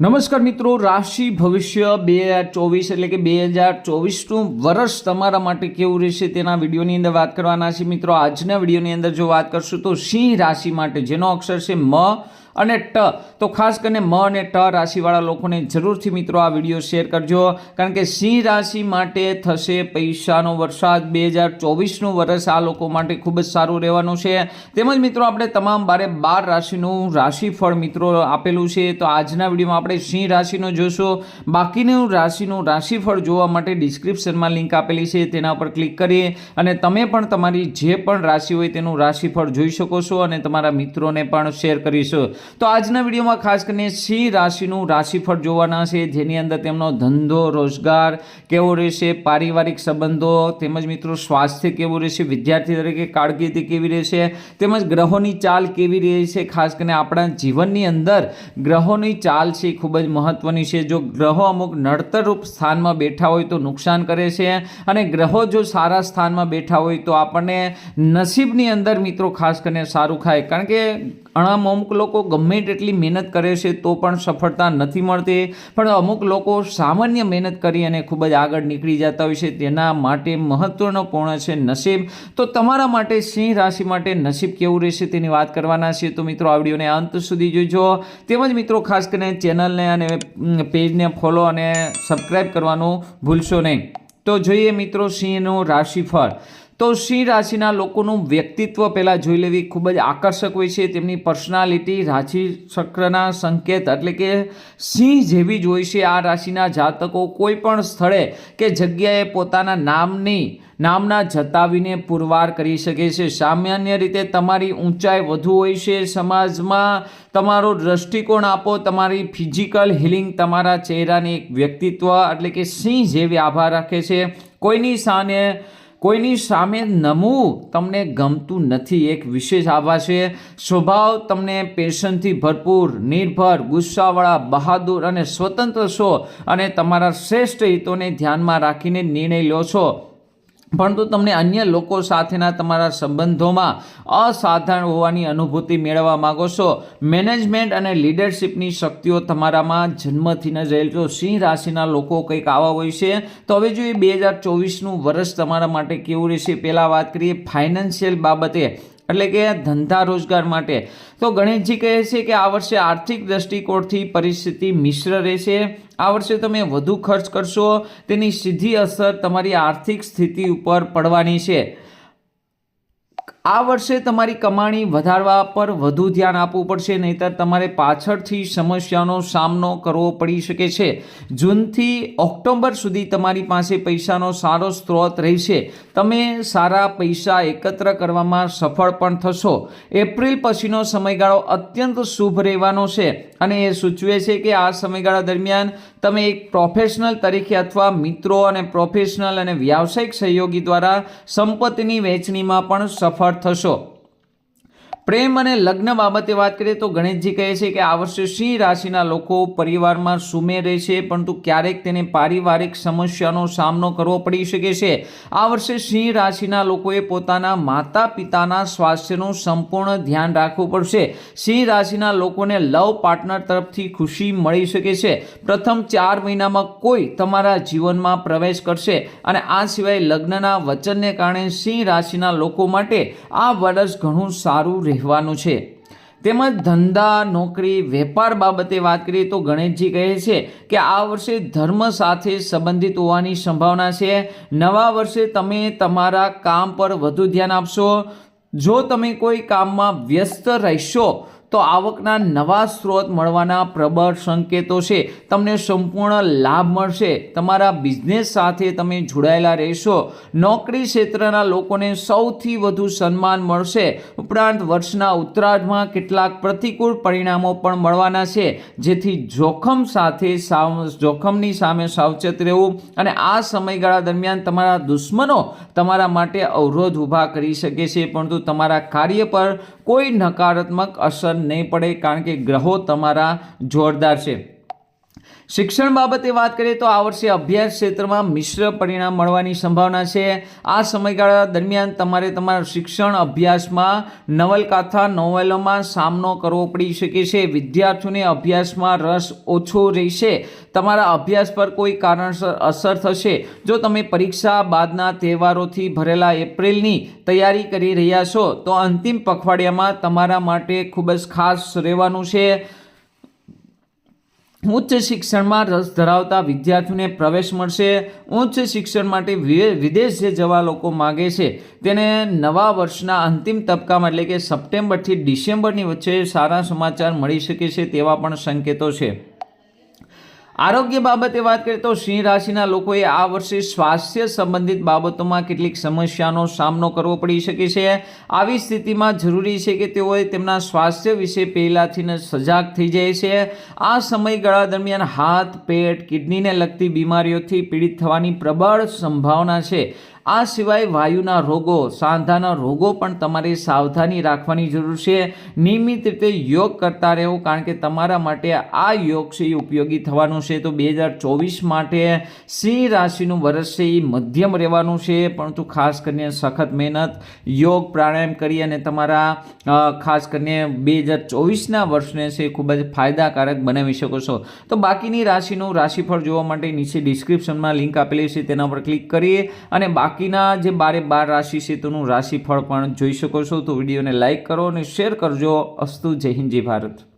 નમસ્કાર મિત્રો, રાશિ ભવિષ્ય બે હજાર ચોવીસ એટલે કે બે હજાર ચોવીસનું વર્ષ તમારા માટે કેવું રહેશે તેના વિડીયોની અંદર વાત કરવાના છે મિત્રો, આજના વિડીયોની અંદર જો વાત કરશું તો સિંહ રાશિ માટે, જેનો અક્ષર છે મ. અને ટ. તો ખાસ કરીને મ અને ટ રાશિવાળા લોકોને જરૂરથી મિત્રો આ વીડિયો શેર કરજો. કારણ કે સિંહ રાશિ માટે થશે પૈસાનો વરસાદ. બે હજાર ચોવીસનું વર્ષ આ લોકો માટે ખૂબ જ સારું રહેવાનું છે. તેમજ મિત્રો આપણે તમામ બારે બાર રાશિનું રાશિફળ મિત્રો આપેલું છે. તો આજના વિડીયોમાં આપણે સિંહ રાશિનું જોશું. બાકીનું રાશિનું રાશિફળ જોવા માટે ડિસ્ક્રિપ્શનમાં લિંક આપેલી છે. તેના પર ક્લિક કરી અને તમે પણ તમારી જે પણ રાશિ હોય તેનું રાશિફળ જોઈ શકો છો અને તમારા મિત્રોને પણ શેર કરીશું. તો આજના વિડીયોમાં ખાસ કરીને સિંહ રાશિનું રાશિફળ જોવાના છે. જેની અંદર તેમનો ધંધો, રોજગાર કેવો રહેશે, પારિવારિક સંબંધો તેમજ મિત્રો સ્વાસ્થ્ય કેવું રહેશે, વિદ્યાર્થી તરીકે કારકિર્દી કેવી રહેશે, તેમજ ગ્રહોની ચાલ કેવી રહેશે, ખાસ કરીને આપણા જીવનની અંદર ગ્રહોની ચાલ છે ખૂબ જ મહત્ત્વની છે. જો ગ્રહો અમુક નડતરરૂપ સ્થાનમાં બેઠા હોય તો નુકસાન કરે છે અને ગ્રહો જો સારા સ્થાનમાં બેઠા હોય તો આપણને નસીબની અંદર મિત્રો ખાસ કરીને સારું ખાય. કારણ કે ઘણા અમુક લોકો ગમે તેટલી મહેનત કરે છે તો પણ સફળતા નથી મળતી. પણ અમુક લોકો સામાન્ય મહેનત કરી અને ખૂબ જ આગળ નીકળી જતા હોય છે. તેના માટે મહત્વપૂર્ણ છે? નસીબ. તો તમારા માટે સિંહ રાશિ માટે નસીબ કેવું રહેશે તેની વાત કરવાના છે. તો મિત્રો, આ વિડીયોને અંત સુધી જોજો. તેમજ મિત્રો, ખાસ કરીને ચેનલને અને પેજને ફોલો અને સબસ્ક્રાઈબ કરવાનું ભૂલશો નહીં. તો જોઈએ મિત્રો, સિંહનું રાશિફળ. તો સિંહ રાશિના લોકોનું વ્યક્તિત્વ પહેલાં જોઈ લેવી ખૂબ જ આકર્ષક હોય છે. તેમની પર્સનાલિટી, રાશિ ચક્રના સંકેત એટલે કે સિંહ જેવી જ હોય છે આ રાશિના જાતકો કોઈ પણ સ્થળે કે જગ્યાએ પોતાના નામની, નામના જતાવીને પુરવાર કરી શકે છે. સામાન્ય રીતે તમારી ઊંચાઈ વધુ હોય છે. સમાજમાં તમારો દ્રષ્ટિકોણ આપો, તમારી ફિઝિકલ હિલિંગ તમારા ચહેરાની એક વ્યક્તિત્વ એટલે કે સિંહ જેવી આભાર રાખે છે. કોઈની સામે કોઈની સામે નમવું તમને ગમતું નથી, એક વિશેષ આભા છે. સ્વભાવ તમને પેશનથી ભરપૂર, નિર્ભર, ગુસ્સાવાળા, બહાદુર અને સ્વતંત્ર છો અને તમારા શ્રેષ્ઠ હિતોને ધ્યાનમાં રાખીને નિર્ણય લો છો. પરંતુ તમને અન્ય લોકો સાથેના તમારા સંબંધોમાં અસાધારણ હોવાની અનુભૂતિ મેળવવા માગો છો. મેનેજમેન્ટ અને લીડરશિપની શક્તિઓ તમારામાં જન્મથી ન રહેલ તો સિંહ રાશિના લોકો કંઈક આવા હોય છે, તો હવે જોઈએ બે હજાર ચોવીસનું વર્ષ તમારા માટે કેવું રહેશે. પહેલાં વાત કરીએ, ફાઇનાન્શિયલ બાબતે. એટલે કે ધંધા રોજગાર માટે. તો ગણેશજી કહે છે કે આ વર્ષે આર્થિક દ્રષ્ટિકોણથી પરિસ્થિતિ મિશ્ર રહેશે. આ વર્ષે તમે વધુ ખર્ચ કરશો. તેની સીધી અસર તમારી આર્થિક સ્થિતિ ઉપર પડવાની છે. આ વર્ષે તમારી કમાણી વધારવા પર વધુ ધ્યાન આપવું પડશે, નહીતર તમારે પાછળથી સમસ્યાનો સામનો કરવો પડી શકે છે. જૂનથી ઓક્ટોબર સુધી તમારી પાસે પૈસાનો સારો સ્ત્રોત રહેશે. તમે સારા પૈસા એકત્ર કરવામાં સફળ પણ થશો. એપ્રિલ પછીનો સમયગાળો અત્યંત શુભ રહેવાનો છે. અને એ સૂચવે છે કે આ સમયગાળા દરમિયાન તમે એક પ્રોફેશનલ તરીકે અથવા મિત્રો અને પ્રોફેશનલ અને વ્યાવસાયિક સહયોગી દ્વારા સંપત્તિની વહેંચણીમાં પણ સફળ થશો. પ્રેમ અને લગ્ન બાબતે વાત કરીએ તો ગણેશજી કહે છે કે આ વર્ષે સિંહ રાશિના લોકો પરિવારમાં સુમે રહેશે પરંતુ ક્યારેક તેને પારિવારિક સમસ્યાનો સામનો કરવો પડી શકે છે. આ વર્ષે સિંહ રાશિના લોકોએ પોતાના માતા પિતાના સ્વાસ્થ્યનું સંપૂર્ણ ધ્યાન રાખવું પડશે. સિંહ રાશિના લોકોને લવ પાર્ટનર તરફથી ખુશી મળી શકે છે. પ્રથમ ચાર મહિનામાં કોઈ તમારા જીવનમાં પ્રવેશ કરશે અને આ સિવાય લગ્નના વચનને કારણે સિંહ રાશિના લોકો માટે આ વર્ષ ઘણું સારું રહેવાનું છે. તેમજ ધંધા, નોકરી, વેપાર બાબતે વાત કરીએ તો ગણેશજી કહે છે કે આ વર્ષે ધર્મ સાથે સંબંધિત હોવાની સંભાવના છે. નવા વર્ષે તમે તમારા કામ પર વધુ ધ્યાન આપશો. જો તમે કોઈ કામમાં વ્યસ્ત રહેશો તો આવકના નવા સ્ત્રોત મળવાના પ્રબળ સંકેતો છે. તમને સંપૂર્ણ લાભ મળશે. તમારા બિઝનેસ સાથે તમે જોડાયેલા રહેશો. નોકરી ક્ષેત્રના લોકોને સૌથી વધુ સન્માન મળશે. ઉપરાંત વર્ષના ઉત્તરાર્ધમાં કેટલાક પ્રતિકૂળ પરિણામો પણ મળવાના છે. જેથી જોખમ સાથે જોખમની સામે સાવચેત રહેવું અને આ સમયગાળા દરમિયાન તમારા દુશ્મનો તમારા માટે અવરોધ ઊભા કરી શકે છે. પરંતુ તમારા કાર્ય પર કોઈ નકારાત્મક અસર નહીં પડે કારણ કે ગ્રહો તમારા જોરદાર છે. શિક્ષણ બાબતે વાત કરીએ તો આ વર્ષે અભ્યાસ ક્ષેત્રમાં મિશ્ર પરિણામ મળવાની સંભાવના છે. આ સમયગાળા દરમિયાન તમારે તમારા શિક્ષણ અભ્યાસમાં નવલકથા, નોવેલોમાં સામનો કરવો પડી શકે છે. વિદ્યાર્થીઓને અભ્યાસમાં રસ ઓછો રહેશે. તમારા અભ્યાસ પર કોઈ કારણસર અસર થશે. જો તમે પરીક્ષા બાદના તહેવારોથી ભરેલા એપ્રિલની તૈયારી કરી રહ્યા છો, તો અંતિમ પખવાડિયામાં તમારા માટે ખૂબ જ ખાસ રહેવાનું છે. ઉચ્ચ શિક્ષણમાં રસ ધરાવતા વિદ્યાર્થીઓને પ્રવેશ મળશે. ઉચ્ચ શિક્ષણ માટે વિદેશ જે જવા લોકો માગે છે, તેને નવા વર્ષના અંતિમ તબક્કામાં, એટલે કે સપ્ટેમ્બરથી ડિસેમ્બરની વચ્ચે સારા સમાચાર મળી શકે છે તેવા પણ સંકેતો છે. આરોગ્ય બાબતે વાત કરીએ તો સિંહ રાશિના લોકોએ આ વર્ષે સ્વાસ્થ્ય સંબંધિત બાબતોમાં કેટલીક સમસ્યાનો સામનો કરવો પડી શકે છે. આવી સ્થિતિમાં જરૂરી છે કે તેઓએ તેમના સ્વાસ્થ્ય વિશે પહેલાંથી સજાગ થઈ જાય છે. આ સમયગાળા દરમિયાન હાથ, પેટ, કિડનીને લગતી બીમારીઓથી પીડિત થવાની પ્રબળ સંભાવના છે. આ સિવાય વાયુના રોગો, સાંધાના રોગો પણ તમારે સાવધાની રાખવાની જરૂર છે. નિયમિત રીતે યોગ કરતા રહેવું, કારણ કે તમારા માટે આ યોગ છે એ ઉપયોગી થવાનું છે. તો બે હજાર ચોવીસ માટે સિંહ રાશિનું વર્ષ છે એ મધ્યમ રહેવાનું છે, પરંતુ ખાસ કરીને સખત મહેનત, યોગ, પ્રાણાયામ કરી અને તમારા ખાસ કરીને બે હજાર ચોવીસના વર્ષને છે ખૂબ જ ફાયદાકારક બનાવી શકો છો. તો બાકીની રાશિનું રાશિફળ જોવા માટે નીચે ડિસ્ક્રિપ્શનમાં લિંક આપેલી છે, તેના પર ક્લિક કરી અને બાકીના જે બારે બાર રાશિ છે તેનું રાશિફળ પણ જોઈ શકો છો. તો વિડીયોને લાઇક કરો અને શેર કરજો. અસ્તુ જય હિન્દ, જય ભારત.